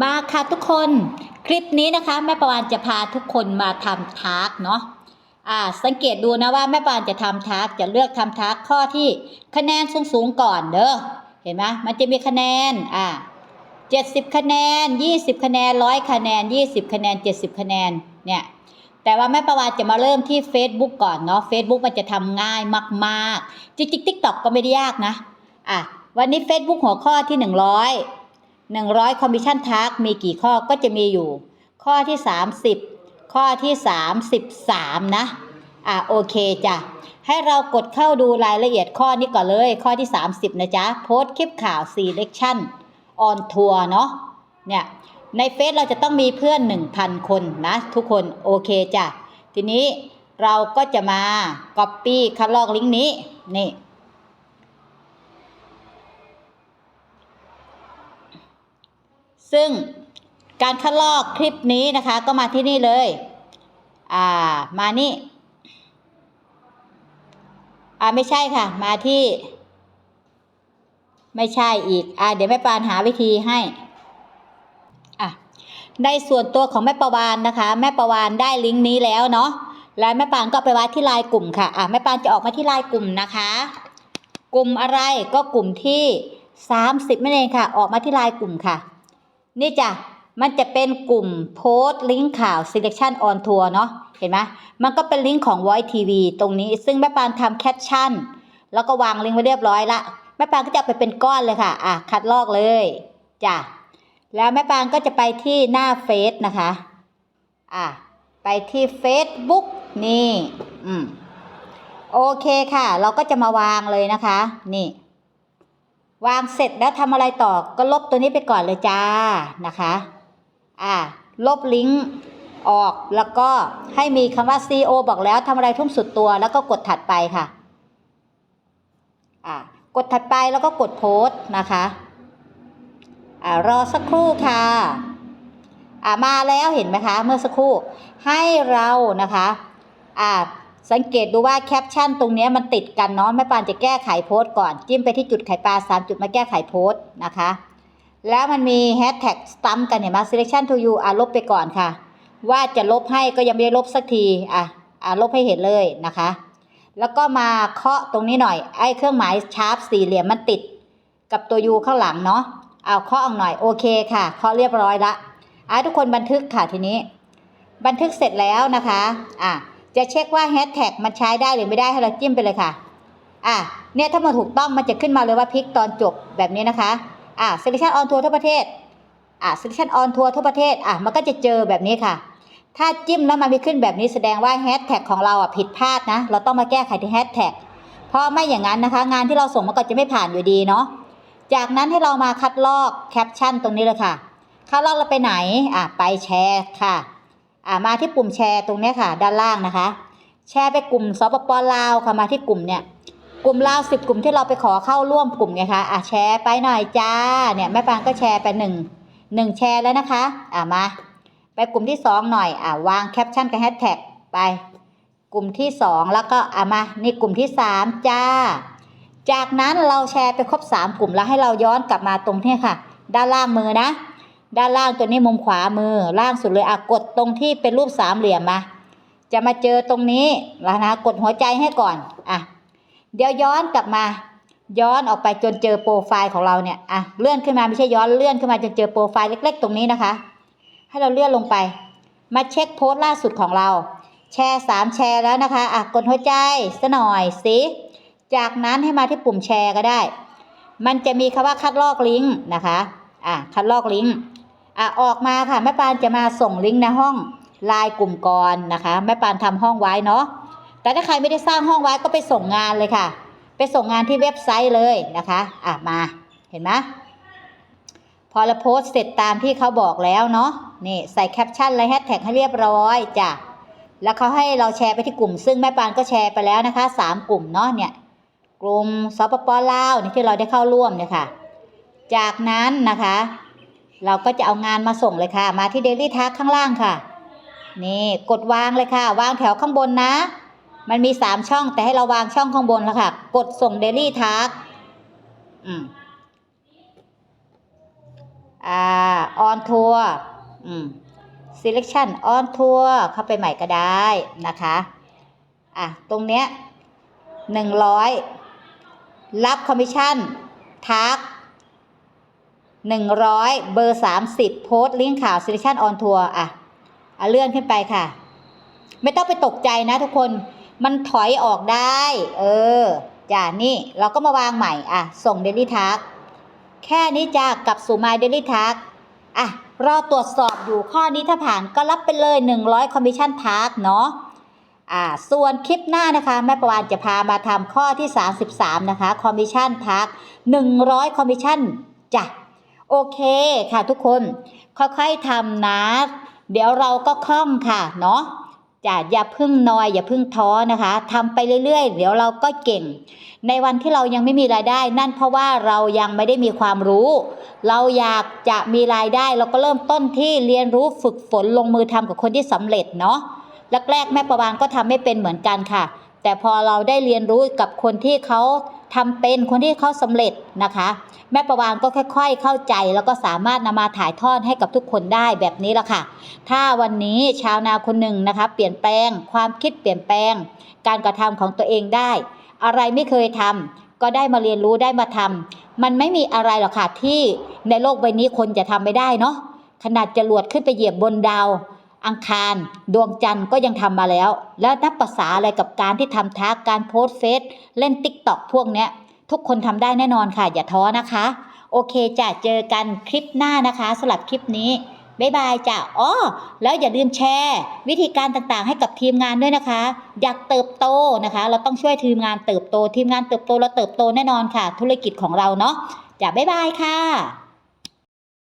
มาค่ะทุกคนคลิปนี้นะคะแม่ประวานจะพาทุกคนมาทำทาร์กเนาะอ่าสังเกตดูนะว่าแม่ประวานจะทำทาร์กจะเลือกทำทาร์กข้อที่คะแนนสูงๆก่อนเด้อเห็นไหมมันจะมีคะแนนอ่า70คะแนน20คะแนน100คะแนน20คะแนน70คะแนนเนี่ยแต่ว่าแม่ประวานจะมาเริ่มที่ Facebook ก่อนเนาะ Facebook มันจะทำง่ายมาก ๆ จริงๆ TikTok ก็ไม่ได้ยากนะอะวันนี้ Facebook หัวข้อที่100 100 Commission Task มีกี่ข้อก็จะมีอยู่ ข้อที่ 30 ข้อที่ 33 นะอะโอเคจ้ะให้เรากดเข้าดูรายละเอียดข้อนี้ก่อนเลย ข้อที่ 30 นะจ๊ะโพสต์คลิปข่าว selection on tour เนาะเนี่ยในเฟซเราจะต้องมีเพื่อน 1,000 คนนะทุกคนโอเคจ้ะทีนี้เราก็จะมา Copy คัดลอกลิงก์นี้นี่ ซึ่งการคัดลอกคลิปนี้นะคะ ก็มาที่นี่เลย อ่า มานี่ อ่าไม่ใช่ค่ะ มาที่ ไม่ใช่อีก อ่าเดี๋ยวแม่ปานหาวิธีให้ อะ ในส่วนตัวของแม่ประวานนะคะ แม่ประวานได้ลิงก์นี้แล้วเนาะ แล้วแม่ปานก็ไปไว้ที่ไลน์กลุ่มค่ะ อะแม่ปานจะออกมาที่ไลน์กลุ่มนะคะ กลุ่มอะไรก็กลุ่มที่ 30นั่นเองค่ะ ออกมาที่ไลน์กลุ่มค่ะ นี่จ้ะมันจะเป็นกลุ่มโพสต์ลิงก์ข่าว selection on tour เนาะเห็นไหมมันก็เป็นลิงก์ของ Voice TV ตรงนี้ซึ่งแม่ปานทำแคปชั่น แล้วก็วางลิงก์ไว้เรียบร้อยละแม่ปานก็จะไปเป็นก้อนเลยค่ะอะคัดลอกเลยจ้ะแล้วแม่ปานก็จะไปที่หน้าเฟซนะคะอะไปที่ Facebook นี่อืมโอเคค่ะ เราก็จะมาวางเลยนะคะ นี่ วางเสร็จแล้วทำอะไรต่อก็ลบตัวนี้ไปก่อนเลยจ้านะคะอ่าลบลิงก์ออกแล้วก็ให้มีคำว่า CO บอกแล้วทำอะไรทุ่มสุดตัวแล้วก็กดถัดไปค่ะอ่ากดถัดไปแล้วก็กดโพสต์นะคะอ่ารอสักครู่ค่ะอ่ามาแล้วเห็นไหมคะ เมื่อสักครู่ให้เรานะคะอ่า สังเกตดูว่าแคปชั่นตรงนี้มันติดกันเนาะแม่ปานจะแก้ไขโพสต์ก่อน จิ้มไปที่จุดไข่ปลาสามจุดมาแก้ไขโพสต์นะคะ แล้วมันมีแฮชแท็กสตัมกันเห็นไหม selection to you อะลบไปก่อนค่ะ ว่าจะลบให้ก็ยังไม่ได้ลบสักทีอะอะลบให้เห็นเลยนะคะ แล้วก็มาเคาะตรงนี้หน่อยไอ้เครื่องหมายชาร์ปสี่เหลี่ยมมันติด กับตัว U ข้างหลังเนาะเอาเคาะออกหน่อยโอเคค่ะเคาะเรียบร้อยละอะทุกคนบันทึกค่ะทีนี้ บันทึกเสร็จแล้วนะคะอะ จะเช็คว่าแฮชแท็กมันใช้ได้หรือไม่ได้ให้เราจิ้มไปเลยค่ะ อะเนี่ยถ้ามันถูกต้องมันจะขึ้นมาเลยว่าพลิกตอนจบแบบนี้นะคะ อะ selection on tour ทั่วประเทศ อะ selection on tour ทั่วประเทศ อะ มันก็จะเจอแบบนี้ค่ะ ถ้าจิ้มแล้วมันไม่ขึ้นแบบนี้แสดงว่าแฮชแท็กของเราอะผิดพลาดนะ เราต้องมาแก้ไขที่แฮชแท็กเพราะไม่อย่างนั้นนะคะ งานที่เราส่งมันก็จะไม่ผ่านอยู่ดีเนาะ จากนั้นให้เรามาคัดลอกแคปชั่นตรงนี้เลยค่ะคัดลอกเราไปไหน อะ ไปแชร์ค่ะ อ่ามาที่ปุ่มแชร์ตรงนี้ค่ะ ด้านล่างนะคะ แชร์ไปกลุ่มสปปลาวค่ะมาที่กลุ่มเนี่ยกลุ่มลาวสิบกลุ่มที่เราไปขอเข้าร่วมกลุ่มไงคะอะแชร์ไปหน่อยจ้าเนี่ยแม่ปานก็แชร์ไปหนึ่งหนึ่งแชร์แล้วนะคะอ่ามา ไปกลุ่มที่สองหน่อยอ่าวางแคปชั่นกับแฮชแท็กไป กลุ่มที่สองแล้วก็อ่ามานี่กลุ่มที่สามจ้า จากนั้นเราแชร์ไปครบสามกลุ่มแล้วให้เราย้อนกลับมาตรงนี้ค่ะ ด้านล่างมือนะ ด้านล่างตัวนี้มุมขวามือล่างสุดเลยอะกดตรงที่เป็นรูปสามเหลี่ยมมา จะมาเจอตรงนี้แล้วนะกดหัวใจให้ก่อนอะเดี๋ยวย้อนกลับมา ย้อนออกไปจนเจอโปรไฟล์ของเราเนี่ยอะเลื่อนขึ้นมาไม่ใช่ย้อนเลื่อนขึ้นมาจนเจอโปรไฟล์เล็ก ๆ ตรงนี้นะคะ ให้เราเลื่อนลงไป มาเช็คโพสต์ล่าสุดของเรา แชร์สามแชร์แล้วนะคะอะกดหัวใจซะหน่อยสิจากนั้นให้มาที่ปุ่มแชร์ก็ได้ มันจะมีคำว่าคัดลอกลิงก์นะคะอะคัดลอกลิงก์ อะออกมาค่ะแม่ปานจะมาส่งลิงก์ในห้องไลน์กลุ่มก่อนนะคะแม่ปานทำห้องไว้เนาะแต่ถ้าใครไม่ได้สร้างห้องไว้ก็ไปส่งงานเลยค่ะ ไปส่งงานที่เว็บไซต์เลยนะคะอะมาเห็นไหมพอเราโพสเสร็จตามที่เขาบอกแล้วเนาะนี่ใส่แคปชั่นและแฮชแท็กให้เรียบร้อยจ้ะแล้วเขาให้เราแชร์ไปที่กลุ่ม ซึ่งแม่ปานก็แชร์ไปแล้วนะคะสามกลุ่มเนาะเนี่ยกลุ่มสปปลาวนี่ที่เราได้เข้าร่วมเนี่ยค่ะ จากนั้นนะคะ เราก็จะเอางานมาส่งเลยค่ะ มาที่ Daily Task ข้างล่างค่ะ นี่กดวางเลยค่ะ วางแถวข้างบนนะ มันมีสามช่องแต่ให้เราวางช่องข้างบนแล้วค่ะ กดส่ง Daily Task อืมอ่า on tour อืม selection on tour เข้าไปใหม่ก็ได้นะคะ อะ ตรงเนี้ยหนึ่งร้อยรับคอมมิชชั่นทัก หนึ่งร้อยเบอร์สามสิบโพสต์ลิงก์ข่าว selection on tour อะอะเลื่อนขึ้นไปค่ะ ไม่ต้องไปตกใจนะทุกคนมันถอยออกได้ เออจ้านี่เราก็มาวางใหม่อะ ส่ง daily task แค่นี้จ้ากลับสู่ my daily task อะรอตรวจสอบอยู่ข้อนี้ถ้าผ่านก็รับไปเลย 100 commission task เนาะอ่าส่วนคลิปหน้านะคะ แม่ประวานจะพามาทำข้อที่ 33 นะคะ commission task 100 commission จ้ะ โอเคค่ะทุกคนค่อยๆทำนะ เดี๋ยวเราก็คล่องค่ะเนาะจะอย่าพึ่งนอยอย่าพึ่งท้อนะคะทำไปเรื่อยๆ เดี๋ยวเราก็เก่ง ในวันที่เรายังไม่มีรายได้ นั่นเพราะว่าเรายังไม่ได้มีความรู้ เราอยากจะมีรายได้เราก็เริ่มต้นที่เรียนรู้ฝึกฝนลงมือทำกับคนที่สำเร็จเนาะแรกๆแม่ประวานก็ทำไม่เป็นเหมือนกันค่ะ แต่พอเราได้เรียนรู้กับคนที่เขา ทำเป็นคนที่เขาสำเร็จนะคะ แม่ประวานก็ค่อย ๆ เข้าใจแล้วก็สามารถนำมาถ่ายทอดให้กับทุกคนได้แบบนี้ละค่ะ ถ้าวันนี้ชาวนาคนหนึ่งนะคะ เปลี่ยนแปลง ความคิดเปลี่ยนแปลง การกระทำของตัวเองได้ อะไรไม่เคยทำก็ได้มาเรียนรู้ได้มาทำมันไม่มีอะไรหรอกค่ะที่ในโลกใบนี้คนจะทำไม่ได้เนาะขนาดจรวดขึ้นไปเหยียบบนดาว อังคาร ดวงจันทร์ก็ยังทำมาแล้ว แล้วนับภาษาอะไรกับการที่ทำทักการโพสเฟซเล่นติ๊กต็อกพวกเนี้ย ทุกคนทำได้แน่นอนค่ะ อย่าท้อนะคะ โอเคจ้ะเจอกันคลิปหน้านะคะสำหรับคลิปนี้บ๊ายบายจ้ะอ๋อแล้วอย่าลืมแชร์ วิธีการต่างๆ ให้กับทีมงานด้วยนะคะ อยากเติบโตนะคะ เราต้องช่วยทีมงานเติบโต ทีมงานเติบโตแล้วเติบโตแน่นอนค่ะ ธุรกิจของเราเนาะจ้ะบ๊ายบายค่ะ